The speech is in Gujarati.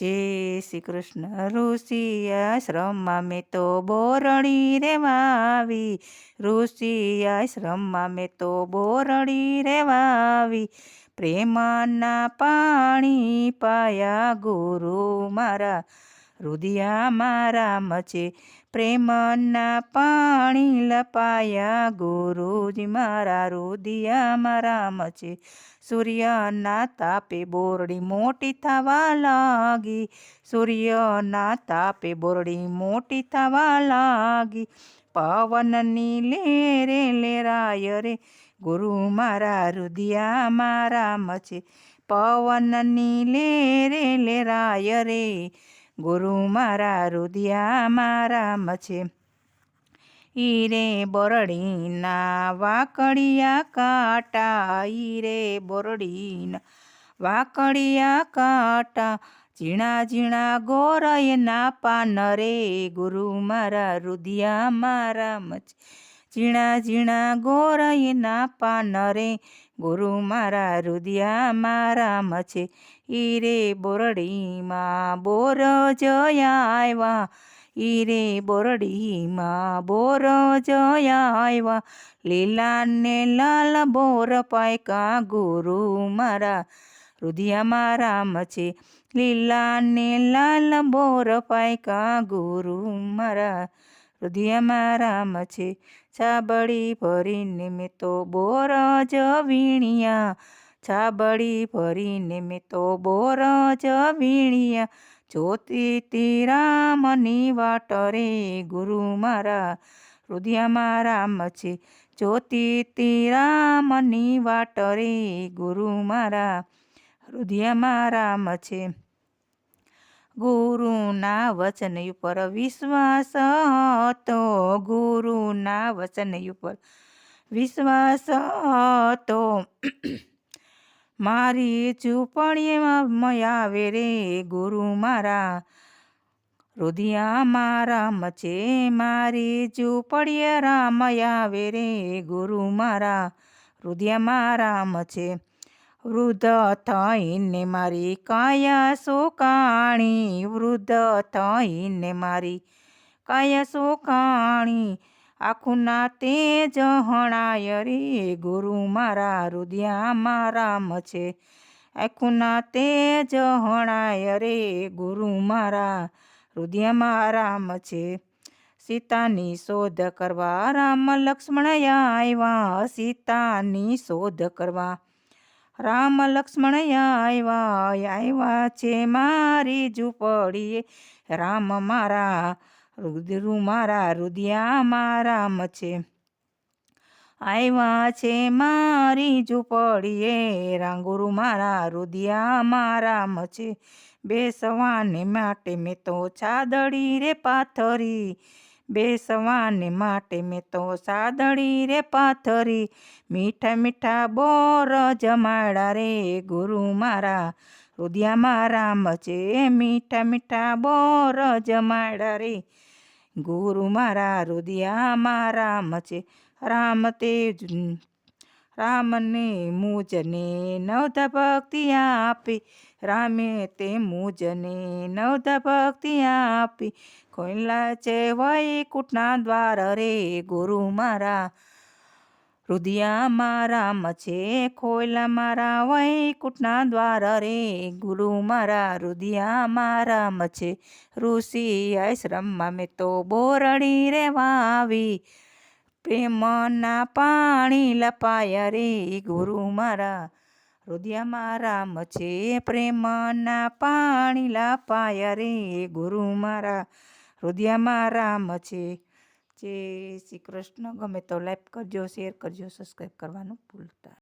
જય શ્રી કૃષ્ણ. ઋષિ આશ્રમમાં મેં તો બોરણી રેવાવી. ઋષિ આશ્રમમાં મેં તો બોરણી રેવા આવી પ્રેમના પાણી પાયા ગુરુ મારા. રુદિયા મારા મચે, પ્રેમના પાણી લપાયા ગુરુજી મારા, રુદિયા મારા મચે, સૂર્યના તાપે બોરડી મોટી થવા લાગી, સૂર્યના તાપે બોરડી મોટી થવા લાગી, પવનની લેરે લેરાય રે, ગુરુ મારા, રુદિયા મારા મચે, પવનની લેરે લેરાય રે ગુરુ મારા રુદિયા મારા મછે ઈરે બોરડીના વાકડિયા કાટા, ઈરે બોરડીના વાકડિયા કાટા, ઝીણા ઝીણા ગોરયના પાન રે ગુરુ મારા રુદિયા મારા મછે ઝીણા ઝીણા ગોરયના પાન રે ગુરુ મારા રુદિયા મારા છે ઈરે બોરડીમાં બોર જયા આવ્યા ઈરે બોરડીમાં બોર જયા આવ્યા લીલા ને લાલ બોર પાયકા ગુરુ મારા રુધિયા રામ છે લીલા ને લાલ બોર પાયકા ગુરુ મારા રુધિયા રામ છે. છાબડી ભરીને મેં તો બોર જ વીણિયા. છાબડી ભરીને મેં તો બોર જ વીણિયા જોતી રામની વાટ રે ગુરુ મારા. હૃદયમાં રામ છે. જોતી રામની વાટ રે ગુરુ મારા. હૃદયમાં રામ મછે ગુરુના વચન ઉપર વિશ્વાસ હતો, ગુરુના વચન ઉપર વિશ્વાસ હતો. મારી ઝૂંપડીમાં આવે રે ગુરુ મારા, રુધિયા મારા મચે મારી ઝૂંપડીએ રામ આવે રે ગુરુ મારા, રુધિયા મારા મચે વૃદ્ધ થઈને મારી કાયા સુકાણી, વૃદ્ધ થઈને મારી કાયા સુકાણી. આખું ના તેજ હણાય રે, ગુરુ મારા રુદિયા મારા છે. આખું ના તેજ હણાય રે, ગુરુ મારા રુદિયા રામ છે. સીતાની શોધ કરવા રામ લક્ષ્મણ આવ્યા, સીતાની શોધ કરવા રામ લક્ષ્મણ આવ્યા આવ્યા છે મારી ઝૂંપડીએ. રામ મારા રુદ્રુ, મારા રુદિયામાં મારા છે આવ્યા છે મારી ઝૂંપડીએ, રાંગુરુ, મારા રુદિયામાં મારા છે બેસવાને માટે મેં તો ચાદડી રે પાથરી બેસવાને માટે મેં તો સાદડી રે પાથરી, મીઠા મીઠા બોર જમાડા રે ગુરુ મારા રુદિયા રામ છે મીઠા મીઠા બોર જમાડા રે ગુરુ મારા રુદિયા રામ છે રામ તે રામને મુજને નવધ ભક્તિ આપી રામે તે મુજને નવધ ભક્તિ આપી. ખોઈલા છે વૈકુટના દ્વાર રે, ગુરુ મારા, રુદિયા મારા મછે. ખોયલા મારા વૈકુટના દ્વાર રે, ગુરુ મારા, રુદિયા મારા મછે. ઋષિ આશ્રમમાં મેં તો બોરડી રેવા આવી પ્રેમના પાણી લપાયા રે, ગુરુ મારા રુદિયા રામ છે પ્રેમના પાણી લાપાયા રે ગુરુ મારા હૃદયમાં રામ છે જય શ્રી કૃષ્ણ ગમે તો લાઈક કરજો શેર કરજો સબસ્ક્રાઈબ કરવાનું ભૂલતા